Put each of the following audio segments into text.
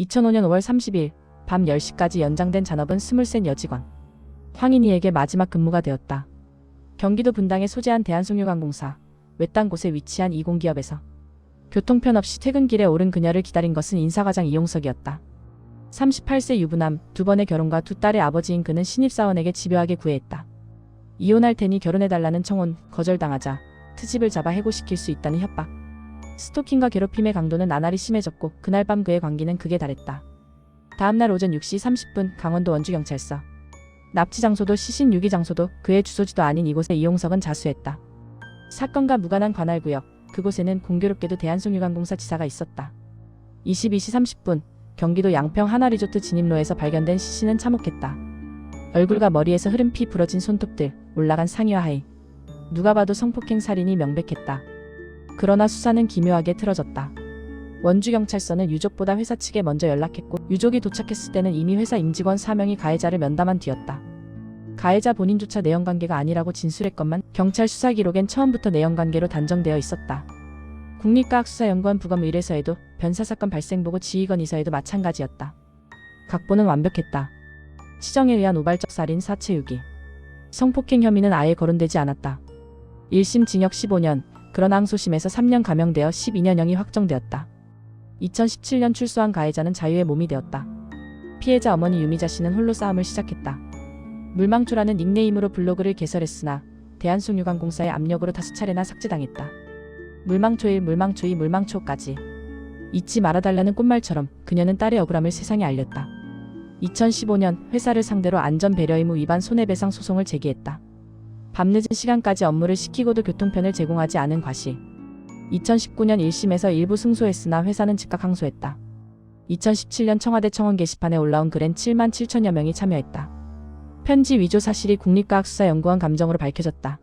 2005년 5월 30일 밤 10시까지 연장된 잔업은 스물셋 여직원. 황인희에게 마지막 근무가 되었다. 경기도 분당에 소재한 대한송유관공사 외딴 곳에 위치한 이 공기업에서 교통편 없이 퇴근길에 오른 그녀를 기다린 것은 인사과장 이용석이었다. 38세 유부남, 두 번의 결혼과 두 딸의 아버지인 그는 신입사원에게 집요하게 구애했다. 이혼할 테니 결혼해달라는 청혼, 거절당하자 트집을 잡아 해고시킬 수 있다는 협박. 스토킹과 괴롭힘의 강도는 나날이 심해졌고 그날 밤 그의 관계는 극에 달했다. 다음날 오전 6시 30분 강원도 원주경찰서. 납치 장소도 시신 유기 장소도 그의 주소지도 아닌 이곳에 이용석은 자수했다. 사건과 무관한 관할구역, 그곳에는 공교롭게도 대한송유관공사 지사가 있었다. 22시 30분 경기도 양평 하나리조트 진입로에서 발견된 시신은 참혹했다. 얼굴과 머리에서 흐른 피 부러진 손톱들, 올라간 상의와 하의. 누가 봐도 성폭행 살인이 명백했다. 그러나 수사는 기묘하게 틀어졌다. 원주경찰서는 유족보다 회사 측에 먼저 연락했고 유족이 도착했을 때는 이미 회사 임직원 4명이 가해자를 면담한 뒤였다. 가해자 본인조차 내연관계가 아니라고 진술했건만 경찰 수사 기록엔 처음부터 내연관계로 단정되어 있었다. 국립과학수사연구원 부검 의뢰서에도 변사 사건 발생 보고 지휘관 이서에도 마찬가지였다. 각본은 완벽했다. 시정에 의한 우발적 살인 사체 유기. 성폭행 혐의는 아예 거론되지 않았다. 1심 징역 15년, 그러나 항소심에서 3년 감형되어 12년형이 확정되었다. 2017년 출소한 가해자는 자유의 몸이 되었다. 피해자 어머니 유미자 씨는 홀로 싸움을 시작했다. 물망초라는 닉네임으로 블로그를 개설했으나 대한송유관공사의 압력으로 다수 차례나 삭제당했다. 물망초 1, 물망초 2, 물망초까지. 잊지 말아달라는 꽃말처럼 그녀는 딸의 억울함을 세상에 알렸다. 2015년 회사를 상대로 안전배려 의무 위반 손해배상 소송을 제기했다. 밤늦은 시간까지 업무를 시키고도 교통편을 제공하지 않은 과실. 2019년 1심에서 일부 승소했으나 회사는 즉각 항소했다. 2017년 청와대 청원 게시판에 올라온 글엔 7만 7천여 명이 참여했다. 편지 위조 사실이 국립과학수사연구원 감정으로 밝혀졌다.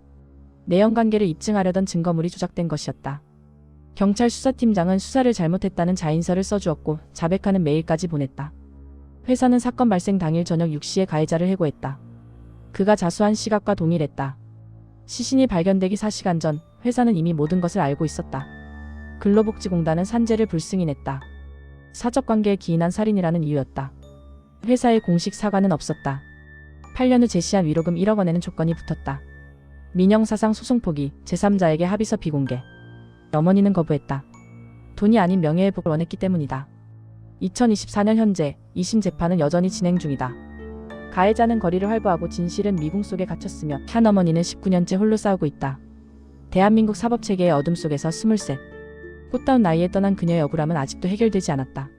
내연 관계를 입증하려던 증거물이 조작된 것이었다. 경찰 수사팀장은 수사를 잘못했다는 자인서를 써주었고 자백하는 메일까지 보냈다. 회사는 사건 발생 당일 저녁 6시에 가해자를 해고했다. 그가 자수한 시각과 동일했다. 시신이 발견되기 4시간 전 회사는 이미 모든 것을 알고 있었다. 근로복지공단은 산재를 불승인했다. 사적관계에 기인한 살인이라는 이유였다. 회사의 공식 사과는 없었다. 8년 후 제시한 위로금 1억 원에는 조건이 붙었다. 민영사상 소송 포기, 제3자에게 합의서 비공개. 어머니는 거부했다. 돈이 아닌 명예회복을 원했기 때문이다. 2024년 현재 2심 재판은 여전히 진행 중이다. 가해자는 거리를 활보하고 진실은 미궁 속에 갇혔으며 한 어머니는 19년째 홀로 싸우고 있다. 대한민국 사법체계의 어둠 속에서 스물셋. 꽃다운 나이에 떠난 그녀의 억울함은 아직도 해결되지 않았다.